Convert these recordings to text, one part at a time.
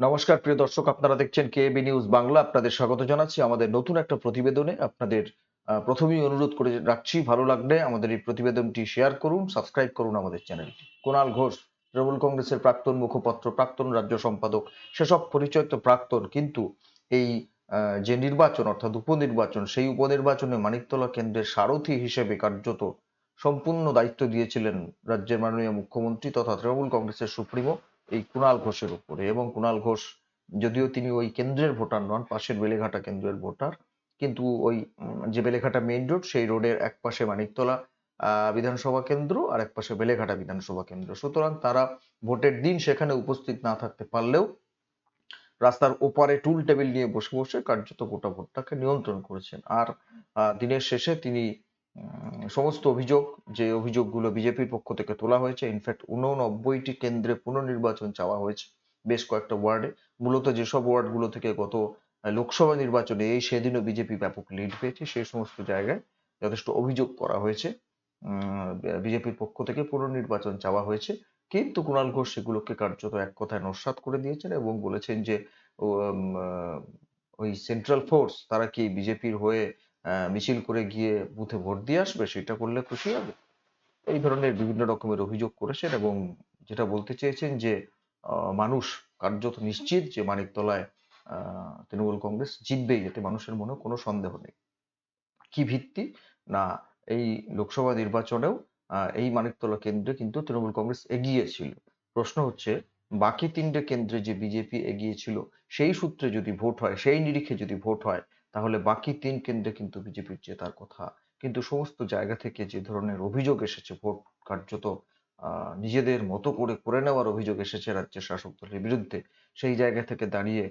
নমস্কার, প্রিয় দর্শক, আপনারা দেখছেন কেএবি নিউজ বাংলা। আপনাদের স্বাগত জানাচ্ছি আমাদের নতুন একটা প্রতিবেদনে। আপনাদের প্রথমেই অনুরোধ করে রাখছি, ভালো লাগলে আমাদের এই প্রতিবেদনটি শেয়ার করুন সাবস্ক্রাইব করুন আমাদের চ্যানেলটি কুণাল ঘোষ, তৃণমূল কংগ্রেসের প্রাক্তন মুখপত্র, প্রাক্তন রাজ্য সম্পাদক, সেসব পরিচয় তো প্রাক্তন, কিন্তু এই যে নির্বাচন, অর্থাৎ উপনির্বাচন, সেই উপনির্বাচনে মানিকতলা কেন্দ্রের সারথী হিসেবে কার্যত সম্পূর্ণ দায়িত্ব দিয়েছিলেন রাজ্যের মাননীয় মুখ্যমন্ত্রী তথা তৃণমূল কংগ্রেসের সুপ্রিমো। এই কুণাল ঘোষের উপরে এবং কুণাল ঘোষ যদিও তিনি ওই কেন্দ্রের ভোটার নন, পাশের বেলেঘাটা কেন্দ্রের ভোটার, কিন্তু ওই যে বেলেঘাটা মেইন রোড সেই রোডের এক পাশে মানিকতলা বিধানসভা কেন্দ্র আর এক পাশে বেলেঘাটা বিধানসভা কেন্দ্র। সুতরাং তারা ভোটের দিন সেখানে উপস্থিত না থাকতে পারলেও রাস্তার ওপারে টুল টেবিল নিয়ে বসে বসে কার্যত গোটা ভোটটাকে নিয়ন্ত্রণ করেছেন। আর দিনের শেষে তিনি সমস্ত অভিযোগ, যে অভিযোগগুলো বিজেপির পক্ষ থেকে তোলা হয়েছে ইনফ্যাক্ট উননব্বইটি কেন্দ্রে পুনর্নির্বাচন চাওয়া হয়েছে বেশ কয়েকটা ওয়ার্ডে। মূলত যেসব ওয়ার্ডগুলো থেকে গত লোকসভা নির্বাচনে এই সেদিনও বিজেপি ব্যাপক লিড পেয়েছে সেই সমস্ত জায়গায় যথেষ্ট অভিযোগ করা হয়েছে। বিজেপির পক্ষ থেকে পুনর্নির্বাচন চাওয়া হয়েছে। কিন্তু কুণাল ঘোষ সেগুলোকে কার্যত এক কথায় নস্যাৎ করে দিয়েছেন এবং বলেছেন যে ওই সেন্ট্রাল ফোর্স তারা কি বিজেপির হয়ে মিছিল করে গিয়ে বুথে ভোট দিয়ে আসবে, সেটা করলে খুশি হবে। এই ধরনের বিভিন্ন রকমের অভিযোগ করেছেন এবং যেটা বলতে চেয়েছেন যে মানুষ কার্যত নিশ্চিত যে মানিকতলায় তৃণমূল কংগ্রেস জিতবেই, এতে মানুষের মনে কোনো সন্দেহ নেই। কি ভিত্তি? না, এই লোকসভা নির্বাচনেও এই মানিকতলা কেন্দ্রে কিন্তু তৃণমূল কংগ্রেস এগিয়ে ছিল। প্রশ্ন হচ্ছে, বাকি তিনটে কেন্দ্রে যে বিজেপি এগিয়ে ছিল, সেই সূত্রে যদি ভোট হয়, সেই নিরিখে যদি ভোট হয় তাহলে বাকি তিন কেন্দ্রে কিন্তু বিজেপির জেতার কথা। কিন্তু সমস্ত জায়গা থেকে যে ধরনের অভিযোগ এসেছে, ভোট কার্যত নিজেদের মতো করে করে নেওয়ার অভিযোগ এসেছে রাজ্যের শাসক দলের বিরুদ্ধে, সেই জায়গা থেকে দাঁড়িয়ে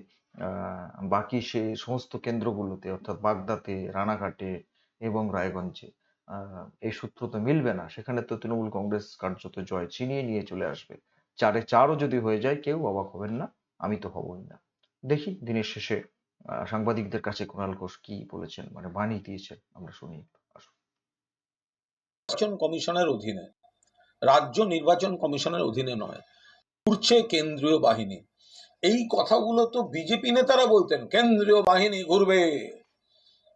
বাকি সে সমস্ত কেন্দ্রগুলোতে, অর্থাৎ বাগদাতে, রানাঘাটে এবং রায়গঞ্জে এই সূত্র তো মিলবে না। সেখানে তো তৃণমূল কংগ্রেস কার্যত জয় ছিনিয়ে নিয়ে চলে আসবে। চারে চারও যদি হয়ে যায়, কেউ অবাক হবেন না, আমি তো হবই না। দেখি দিনের শেষে সাংবাদিকদের কাছে কুণাল ঘোষ কি বলেছেন? মানে বাণী দিয়েছেন, আমরা শুনি। নির্বাচন কমিশনের অধীনে, রাজ্য নির্বাচন কমিশনের অধীনে নয় ঘুরছে কেন্দ্রীয় বাহিনী। এই কথাগুলো তো বিজেপি নেতারা বলতেন, কেন্দ্রীয় বাহিনী ঘুরবে,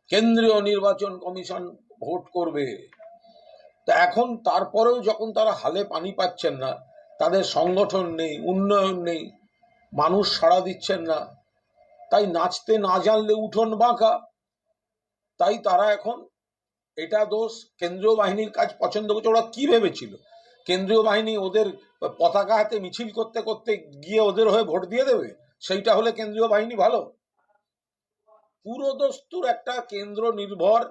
কেন্দ্রীয় নির্বাচন কমিশন ভোট করবে। তা এখন তারপরেও যখন তারা হালে পানি পাচ্ছেন না, তাদের সংগঠন নেই, উন্নয়ন নেই, মানুষ সাড়া দিচ্ছেন না তাই নাচতে না জানলে উঠোন বাঁকা। তাই তারা এখন এটা দোষ কেন্দ্রীয় বাহিনীর কাজ পছন্দ করছে। ওরা কি ভেবেছিল? কেন্দ্রীয় বাহিনী ওদের পতাকা হাতে মিছিল করতে করতে গিয়ে ওদের হয়ে ভোট দিয়ে দেবে? সেইটা হলে কেন্দ্রীয় বাহিনী ভালো। পুরো দস্তুর একটা কেন্দ্র নির্ভর।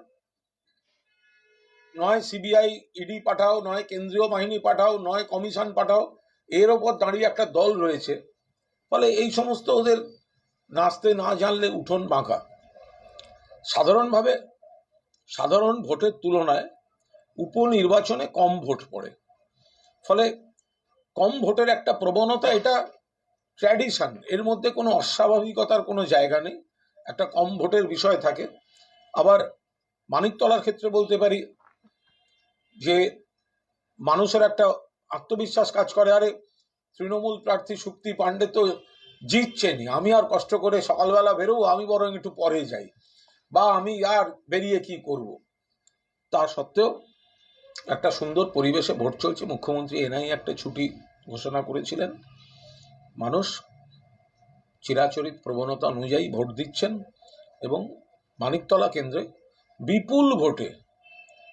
নয় সিবিআই ইডি পাঠাও, নয় কেন্দ্রীয় বাহিনী পাঠাও, নয় কমিশন পাঠাও। এর ওপর দাঁড়িয়ে একটা দল রয়েছে। ফলে এই সমস্ত ওদের নাচতে না জানলে উঠোন বাঁকা। সাধারণভাবে, সাধারণ ভোটের তুলনায় উপনির্বাচনে কম ভোট পড়ে। ফলে কম ভোটের একটা প্রবণতা এটা ট্র্যাডিশন, এর মধ্যে কোনো অস্বাভাবিকতার কোনো জায়গা নেই, একটা কম ভোটের বিষয় থাকে। আবার মানিকতলার ক্ষেত্রে বলতে পারি যে মানুষের একটা আত্মবিশ্বাস কাজ করে। আরে তৃণমূল প্রার্থী শুক্তি পাণ্ডে তো জিতছেনই আমি আর কষ্ট করে সকালবেলা বেরোবো, আমি বরং একটু পরে যাই। বা আমি আর বেরিয়ে কি করব? তা সত্ত্বেও একটা সুন্দর পরিবেশে ভোট চলছে। মুখ্যমন্ত্রী এনআই একটা ছুটি ঘোষণা করেছিলেন। মানুষ চিরাচরিত প্রবণতা অনুযায়ী ভোট দিচ্ছেন এবং মানিকতলা কেন্দ্রে বিপুল ভোটে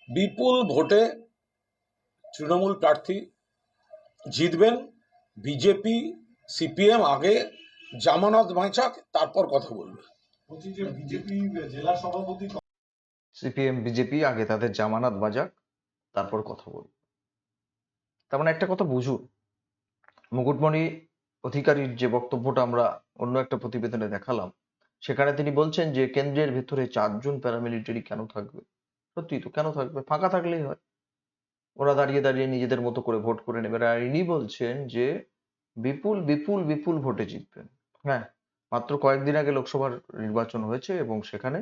বিপুল ভোটে তৃণমূল প্রার্থী জিতবেন। বিজেপি সিপিএম আগে জামানত বাঁচাক, তারপর কথা বলবে। সিপিএম, বিজেপি আগে তাদের জামানত বাজাক তারপর কথা বলব। তার মানে একটা কথা বুঝুন, মুকুটমণি অধিকারীর যে বক্তব্যটা আমরা অন্য একটা প্রতিবেদনে দেখালাম, সেখানে তিনি বলছেন যে কেন্দ্রের ভেতরে চারজন প্যারামিলিটারি কেন থাকবে? সত্যি তো কেন থাকবে? ফাঁকা থাকলেই হয়। ওরা দাঁড়িয়ে দাঁড়িয়ে নিজেদের মতো করে ভোট করে নেবে। আর ইনি বলছেন যে বিপুল বিপুল বিপুল ভোটে জিতবেন। হ্যাঁ মাত্র কয়েকদিন আগে লোকসভার নির্বাচন হয়েছে এবং সেখানে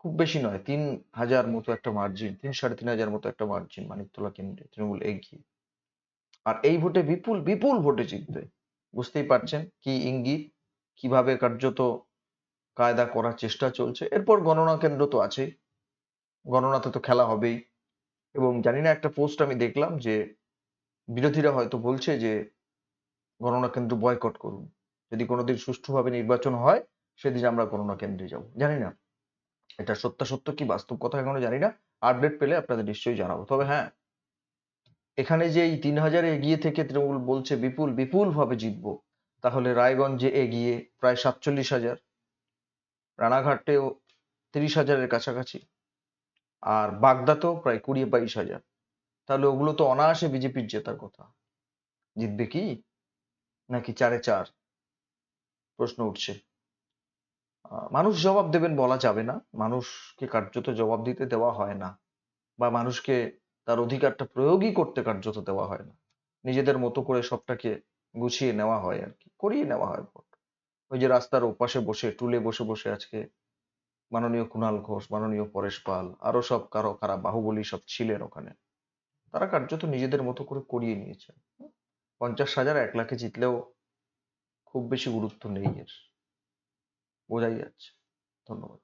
খুব বেশি নয়, তিন হাজার মতো একটা মার্জিন তিন, সাড়ে তিন হাজার মতো একটা মার্জিন মানিকতলা কেন্দ্রে, তৃণমূল এগিয়ে। আর এই ভোটে বিপুল বিপুল ভোটে জিতবে। বুঝতেই পারছেন কি ইঙ্গিত, কীভাবে কার্যত কায়দা করার চেষ্টা চলছে। এরপর গণনা কেন্দ্র তো আছেই, গণনাতে তো খেলা হবেই। এবং জানি না, একটা পোস্ট আমি দেখলাম যে বিরোধীরা হয়তো বলছে যে গণনা কেন্দ্র বয়কট করুন। যদি কোনোদিন সুষ্ঠুভাবে নির্বাচন হয়, সেদিন আমরা গণনা কেন্দ্রে যাব। জানি না। এটা সত্যাসত্য কি বাস্তব কথা এখনও জানি না। আপডেট পেলে আপনাদের নিশ্চয়ই জানাব। তবে হ্যাঁ এখানে যে এই তিন হাজারে এগিয়ে থেকে তৃণমূল বলছে বিপুল বিপুল ভাবে জিতবো, তাহলে রায়গঞ্জে এগিয়ে প্রায় সাতচল্লিশ হাজার, রানাঘাটেও তিরিশ হাজারের কাছাকাছি, আর বাগদাতেও প্রায় কুড়ি বাইশ হাজার। তাহলে ওগুলো তো অনায়াসে বিজেপির জেতার কথা। জিতবে কি? নাকি চারে চার? প্রশ্ন উঠছে। মানুষ জবাব দেবেন বলা যাবে না। মানুষকে কার্যত জবাব দিতে দেওয়া হয় না। বা মানুষকে তার অধিকারটা প্রয়োগই করতে কার্যত দেওয়া হয় না। নিজেদের মতো করে সবটাকে গুছিয়ে নেওয়া হয় আর কি। করিয়ে নেওয়া হয় ওই যে রাস্তার ওপাশে বসে, টুলে বসে বসে আজকে মাননীয় কুণাল ঘোষ, মাননীয় পরেশ পাল, আরও সব কারও, কারা বাহুবলী সব ছিলেন ওখানে, তারা কার্যত নিজেদের মতো করে করিয়ে নিয়েছেন। পঞ্চাশ হাজার এক লাখে জিতলেও খুব বেশি গুরুত্ব নেই এর। বোঝাই যাচ্ছে। ধন্যবাদ।